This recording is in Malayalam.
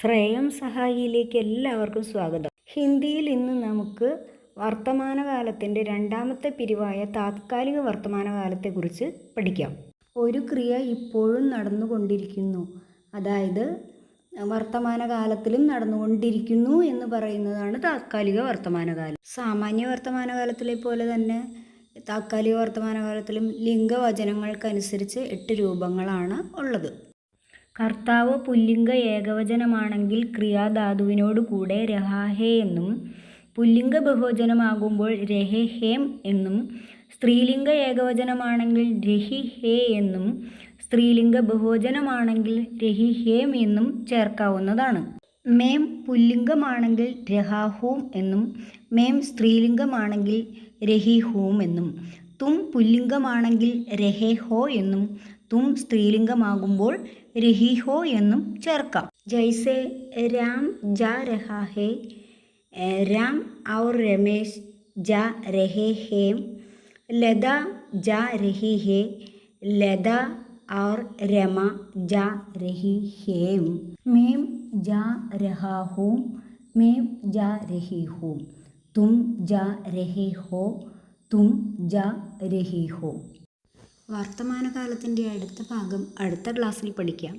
ശ്രേയം സഹായിയിലേക്ക് എല്ലാവർക്കും സ്വാഗതം. ഹിന്ദിയിൽ ഇന്ന് നമുക്ക് വർത്തമാനകാലത്തിന്റെ രണ്ടാമത്തെ പിരിവായ താത്കാലിക വർത്തമാനകാലത്തെക്കുറിച്ച് പഠിക്കാം. ഒരു ക്രിയ ഇപ്പോഴും നടന്നുകൊണ്ടിരിക്കുന്നു. അതായത് വർത്തമാനകാലത്തിലും നടന്നുകൊണ്ടിരിക്കുന്നു എന്ന് പറയുന്നതാണ് താത്കാലിക വർത്തമാനകാലം. സാമാന്യ വർത്തമാനകാലത്തിലെ പോലെ തന്നെ താത്കാലിക വർത്തമാനകാലത്തിലും ലിംഗവചനങ്ങൾക്കനുസരിച്ച് എട്ട് രൂപങ്ങളാണ് ഉള്ളത്. കർത്താവ് പുല്ലിംഗ ഏകവചനമാണെങ്കിൽ ക്രിയാധാതുവിനോട് കൂടെ രഹാഹേ എന്നും പുല്ലിംഗ ബഹുവചനമാകുമ്പോൾ രഹെ ഹേം എന്നും സ്ത്രീലിംഗ ഏകവചനമാണെങ്കിൽ രഹി ഹേ എന്നും സ്ത്രീലിംഗ ബഹുവചനമാണെങ്കിൽ രഹി ഹേം എന്നും ചേർക്കാവുന്നതാണ്. മേം പുല്ലിംഗമാണെങ്കിൽ രഹാഹൂം എന്നും മേം സ്ത്രീലിംഗമാണെങ്കിൽ രഹി ഹൂം എന്നും തും പുല്ലിംഗമാണെങ്കിൽ രഹേ ഹോ എന്നും തും സ്ത്രീലിംഗമാകുമ്പോൾ രഹി ഹോ എന്നും ചേർക്കാം ജൈസെ രാം ജാ രഹാ ഹേ രാം ഔർ രമേശ് ജാ രഹേ ഹേം ലത ജാ രഹി ഹേ ലത और रमा जा रही है मैं जा रहा हूँ मैं जा रही हूँ तुम जा रहे हो തും ജ രഹി ഹോ വർത്തമാനകാലത്തിന്റെ അടുത്ത ഭാഗം അടുത്ത ക്ലാസ്സിൽ പഠിക്കാം.